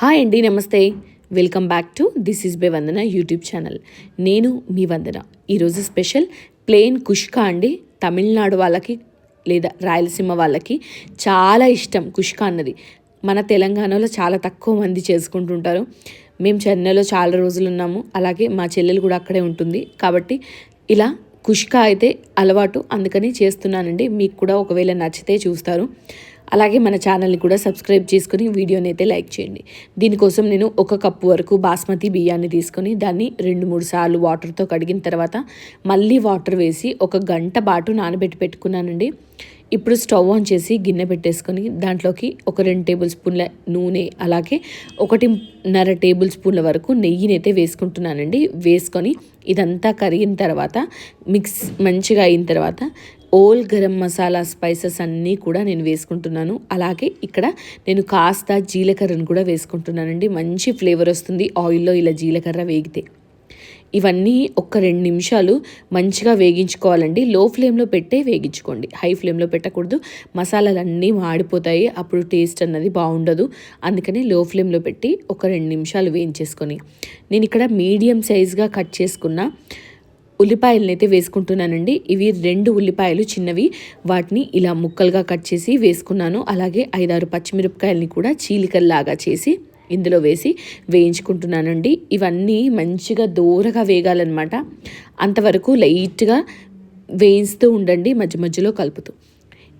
Hi అండి నమస్తే. Welcome back to this is by Vandana YouTube channel. నేను మీ వందన. ఈరోజు స్పెషల్ ప్లెయిన్ కుష్కా అండి. తమిళనాడు వాళ్ళకి లేదా రాయలసీమ వాళ్ళకి చాలా ఇష్టం కుష్కా అన్నది. మన తెలంగాణలో చాలా తక్కువ మంది చేసుకుంటుంటారు. మేము చెన్నైలో చాలా రోజులు ఉన్నాము. అలాగే మా చెల్లెలు కూడా అక్కడే ఉంటుంది. కాబట్టి ఇలా కుష్కా అయితే అలవాటు అందుకని చేస్తున్నానండి. మీకు కూడా ఒకవేళ నచ్చితే చూస్తారు. అలాగే మన ఛానల్ని కూడా సబ్స్క్రైబ్ చేసుకుని వీడియోని అయితే లైక్ చేయండి. దీనికోసం నేను ఒక కప్పు వరకు బాస్మతి బియ్యాన్ని తీసుకొని దాన్ని రెండు మూడు సార్లు వాటర్తో కడిగిన తర్వాత మళ్ళీ వాటర్ వేసి ఒక గంట పాటు నానబెట్టి పెట్టుకున్నానండి. ఇప్పుడు స్టవ్ ఆన్ చేసి గిన్నె పెట్టేసుకొని దాంట్లోకి ఒక రెండు టేబుల్ స్పూన్ల నూనె అలాగే ఒకటిన్నర టేబుల్ స్పూన్ల వరకు నెయ్యిని అయితే వేసుకుంటున్నానండి. వేసుకొని ఇదంతా కరిగిన తర్వాత మిక్స్ మంచిగా అయిన తర్వాత ఓల్ గరం మసాలా స్పైసెస్ అన్నీ కూడా నేను వేసుకుంటున్నాను. అలాగే ఇక్కడ నేను కాస్త జీలకర్రను కూడా వేసుకుంటున్నానండి. మంచి ఫ్లేవర్ వస్తుంది ఆయిల్లో ఇలా జీలకర్ర వేగితే. ఇవన్నీ ఒక్క రెండు నిమిషాలు మంచిగా వేగించుకోవాలండి. లో ఫ్లేమ్లో పెట్టే వేగించుకోండి. హై ఫ్లేమ్లో పెట్టకూడదు. మసాలాలు అన్నీ మాడిపోతాయి. అప్పుడు టేస్ట్ అన్నది బాగుండదు. అందుకని లో ఫ్లేమ్లో పెట్టి ఒక రెండు నిమిషాలు వేయించేసుకొని. నేను ఇక్కడ మీడియం సైజ్గా కట్ చేసుకున్న ఉల్లిపాయలను అయితే వేసుకుంటున్నానండి. ఇవి రెండు ఉల్లిపాయలు చిన్నవి. వాటిని ఇలా ముక్కలుగా కట్ చేసి వేసుకున్నాను. అలాగే ఐదారు పచ్చిమిరపకాయలని కూడా చీలికల్లాగా చేసి ఇందులో వేసి వేయించుకుంటున్నానండి. ఇవన్నీ మంచిగా దూరగా వేగాలన్నమాట. అంతవరకు లైట్గా వేయిస్తూ ఉండండి మధ్య మధ్యలో కలుపుతూ.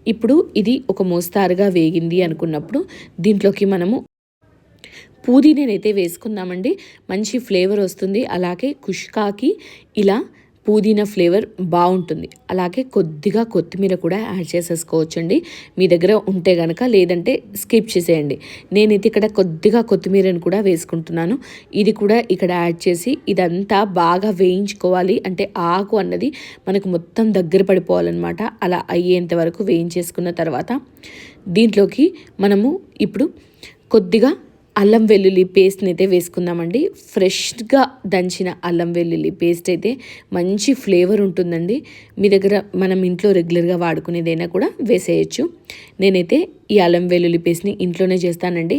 ఇప్పుడు ఇది ఒక మోస్తారుగా వేగింది అనుకున్నప్పుడు దీంట్లోకి మనము పూదీనేనైతే వేసుకుందామండి. మంచి ఫ్లేవర్ వస్తుంది. అలాగే కుష్కాకి ఇలా పుదీనా ఫ్లేవర్ బాగుంటుంది. అలాగే కొద్దిగా కొత్తిమీర కూడా యాడ్ చేసేసుకోవచ్చండి. మీ దగ్గర ఉంటే కనుక లేదంటే స్కిప్ చేసేయండి. నేనైతే ఇక్కడ కొద్దిగా కొత్తిమీరను కూడా వేసుకుంటున్నాను. ఇది కూడా ఇక్కడ యాడ్ చేసి ఇదంతా బాగా వేయించుకోవాలి. అంటే ఆకు అన్నది మనకు మొత్తం దగ్గర పడిపోవాలన్నమాట. అలా అయ్యేంత వరకు వేయించేసుకున్న తర్వాత దీంట్లోకి మనము ఇప్పుడు కొద్దిగా అల్లం వెల్లుల్లి పేస్ట్ని అయితే వేసుకుందామండి. ఫ్రెష్గా దంచిన అల్లం వెల్లుల్లి పేస్ట్ అయితే మంచి ఫ్లేవర్ ఉంటుందండి. మీ దగ్గర మనం ఇంట్లో రెగ్యులర్గా వాడుకునేదైనా కూడా వేసేయచ్చు. నేనైతే ఈ అల్లం వెల్లుల్లి పేస్ట్ని ఇంట్లోనే చేస్తానండి.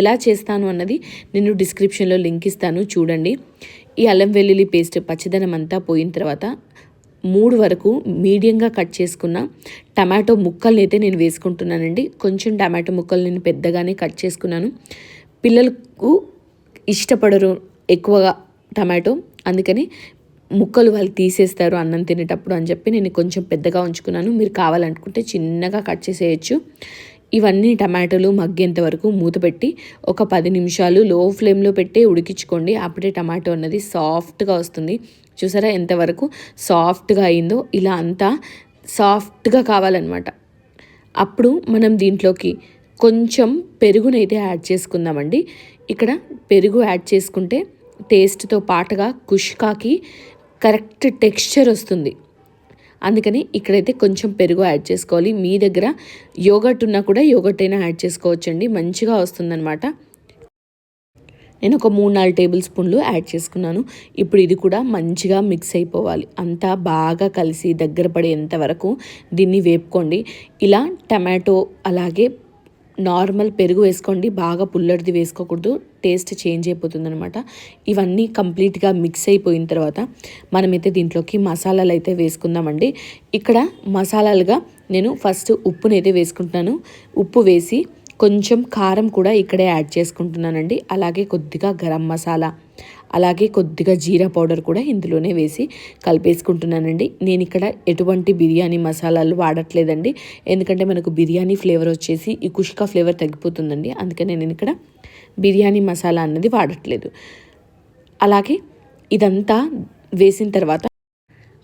ఎలా చేస్తాను అన్నది నేను డిస్క్రిప్షన్లో లింక్ ఇస్తాను చూడండి. ఈ అల్లం వెల్లుల్లి పేస్ట్ పచ్చదనం అంతా పోయిన తర్వాత మూడు వరకు మీడియంగా కట్ చేసుకున్న టమాటో ముక్కల్ని అయితే నేను వేసుకుంటున్నానండి. కొంచెం టమాటో ముక్కలు నేను పెద్దగానే కట్ చేసుకున్నాను. పిల్లలకు ఇష్టపడరు ఎక్కువగా టమాటో. అందుకని ముక్కలు వాళ్ళు తీసేస్తారు అన్నం తినేటప్పుడు అని చెప్పి నేను కొంచెం పెద్దగా ఉంచుకున్నాను. మీరు కావాలనుకుంటే చిన్నగా కట్ చేసేయచ్చు. ఇవన్నీ టమాటోలు మగ్గేంత వరకు మూత పెట్టి ఒక పది నిమిషాలు లో ఫ్లేమ్లో పెట్టి ఉడికించుకోండి. అప్పుడే టమాటో అన్నది సాఫ్ట్గా వస్తుంది. చూసారా ఎంతవరకు సాఫ్ట్గా అయిందో. ఇలా అంతా సాఫ్ట్గా కావాలన్నమాట. అప్పుడు మనం దీంట్లోకి కొంచెం పెరుగునైతే యాడ్ చేసుకుందామండి. ఇక్కడ పెరుగు యాడ్ చేసుకుంటే టేస్ట్తో పాటుగా కుష్కాకి కరెక్ట్ టెక్స్చర్ వస్తుంది. అందుకని ఇక్కడైతే కొంచెం పెరుగు యాడ్ చేసుకోవాలి. మీ దగ్గర యోగట్ ఉన్నా కూడా యోగట్ అయినా యాడ్ చేసుకోవచ్చండి. మంచిగా వస్తుందన్నమాట. నేను ఒక మూడు నాలుగు టేబుల్ స్పూన్లు యాడ్ చేసుకున్నాను. ఇప్పుడు ఇది కూడా మంచిగా మిక్స్ అయిపోవాలి. అంతా బాగా కలిసి దగ్గర పడేంత వరకు దీన్ని వేపుకోండి. ఇలా టమాటో అలాగే నార్మల్ పెరుగు వేసుకోండి బాగా పుల్లడిది వేసుకోకూడదు టేస్ట్ చేంజ్ అయిపోతుంది అనమాట ఇవన్నీ కంప్లీట్గా మిక్స్ అయిపోయిన తర్వాత మనమైతే దీంట్లోకి మసాలాలు అయితే వేసుకుందామండి. ఇక్కడ మసాలాలుగా నేను ఫస్ట్ ఉప్పునైతే వేసుకుంటున్నాను. ఉప్పు వేసి కొంచెం కారం కూడా ఇక్కడే యాడ్ చేసుకుంటున్నానండి. అలాగే కొద్దిగా గరం మసాలా అలాగే కొద్దిగా జీరా పౌడర్ కూడా ఇందులోనే వేసి కలిపేసుకుంటున్నానండి. నేను ఇక్కడ ఎటువంటి బిర్యానీ మసాలాలు వాడట్లేదండి. ఎందుకంటే మనకు బిర్యానీ ఫ్లేవర్ వచ్చేసి ఈ కుష్కా ఫ్లేవర్ తగ్గిపోతుందండి. అందుకే నేను ఇక్కడ బిర్యానీ మసాలా అన్నది వాడట్లేదు. అలాగే ఇదంతా వేసిన తర్వాత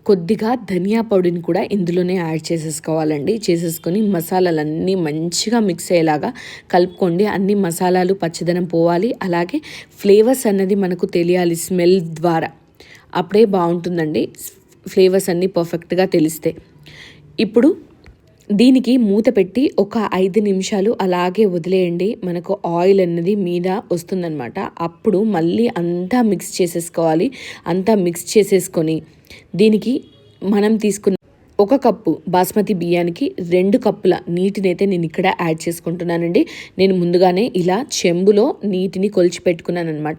కొద్దిగా ధనియా పౌడిని కూడా ఇందులోనే యాడ్ చేసేసుకోవాలండి. చేసేసుకొని మసాలాలన్నీ మంచిగా మిక్స్ అయ్యేలాగా కలుపుకోండి. అన్ని మసాలాలు పచ్చదనం పోవాలి. అలాగే ఫ్లేవర్స్ అన్నది మనకు తెలియాలి స్మెల్ ద్వారా. అప్పుడే బాగుంటుందండి. ఫ్లేవర్స్ అన్నీ పర్ఫెక్ట్గా తెలిస్తే. ఇప్పుడు దీనికి మూత పెట్టి ఒక ఐదు నిమిషాలు అలాగే వదిలేయండి. మనకు ఆయిల్ అన్నది మీద వస్తుందన్నమాట. అప్పుడు మళ్ళీ అంతా మిక్స్ చేసేసుకోవాలి. అంతా మిక్స్ చేసేసుకొని దీనికి మనం తీసుకున్న ఒక కప్పు బాస్మతి బియ్యానికి రెండు కప్పుల నీటిని అయితే నేను ఇక్కడ యాడ్ చేసుకుంటున్నానండి. నేను ముందుగానే ఇలా చెంబులో నీటిని కొలిచి పెట్టుకున్నాను అనమాట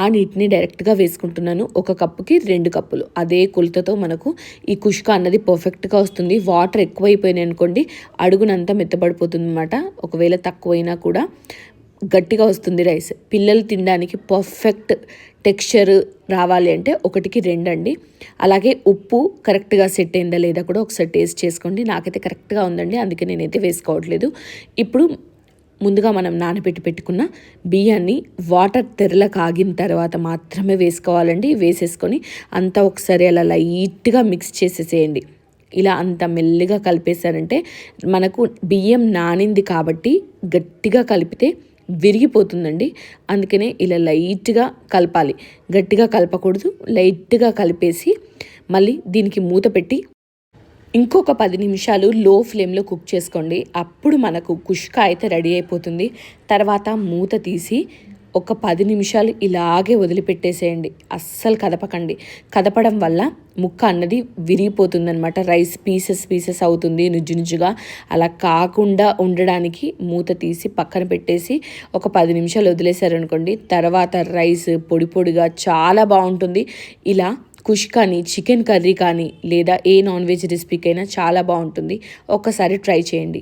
ఆ నీటిని డైరెక్ట్గా వేసుకుంటున్నాను. ఒక కప్పుకి రెండు కప్పులు. అదే కొలతతో మనకు ఈ కుష్క అన్నది పర్ఫెక్ట్గా వస్తుంది. వాటర్ ఎక్కువైపోయినాయి అనుకోండి అడుగునంతా మెత్తబడిపోతుంది అనమాట ఒకవేళ తక్కువైనా కూడా. గట్టిగా వస్తుంది రైస్. పిల్లలు తినడానికి పర్ఫెక్ట్ టెక్స్చర్ రావాలి అంటే ఒకటికి రెండు అండి అలాగే ఉప్పు కరెక్ట్గా సెట్ అయిందా లేదా కూడా ఒకసారి టేస్ట్ చేసుకోండి. నాకైతే కరెక్ట్గా ఉందండి అందుకే నేనైతే వేసుకోవట్లేదు. ఇప్పుడు ముందుగా మనం నానబెట్టి పెట్టుకున్న బియ్యాన్ని వాటర్ తెరల కాగిన తర్వాత మాత్రమే వేసుకోవాలండి. వేసేసుకొని అంతా ఒకసారి అలా లైట్గా మిక్స్ చేసేసేయండి. ఇలా అంత మెల్లిగా కలిపేశారంటే మనకు బియ్యం నానింది కాబట్టి గట్టిగా కలిపితే విరిగిపోతుందండి. అందుకనే ఇలా లైట్గా కలపాలి. గట్టిగా కలపకూడదు. లైట్గా కలిపేసి మళ్ళీ దీనికి మూత పెట్టి ఇంకొక పది నిమిషాలు లో ఫ్లేమ్లో కుక్ చేసుకోండి. అప్పుడు మనకు కుష్క అయితే రెడీ అయిపోతుంది. తర్వాత మూత తీసి ఒక పది నిమిషాలు ఇలాగే వదిలిపెట్టేసేయండి. అస్సలు కదపకండి. కదపడం వల్ల ముక్క అన్నది విరిగిపోతుందనమాట రైస్ పీసెస్ పీసెస్ అవుతుంది నుజ్జు నుజ్జుగా. అలా కాకుండా ఉండడానికి మూత తీసి పక్కన పెట్టేసి ఒక పది నిమిషాలు వదిలేశారనుకోండి తర్వాత రైస్ పొడి పొడిగా చాలా బాగుంటుంది. ఇలా కుష్ కానీ చికెన్ కర్రీ కానీ లేదా ఏ నాన్ వెజ్ రెసిపీకైనా చాలా బాగుంటుంది. ఒక్కసారి ట్రై చేయండి.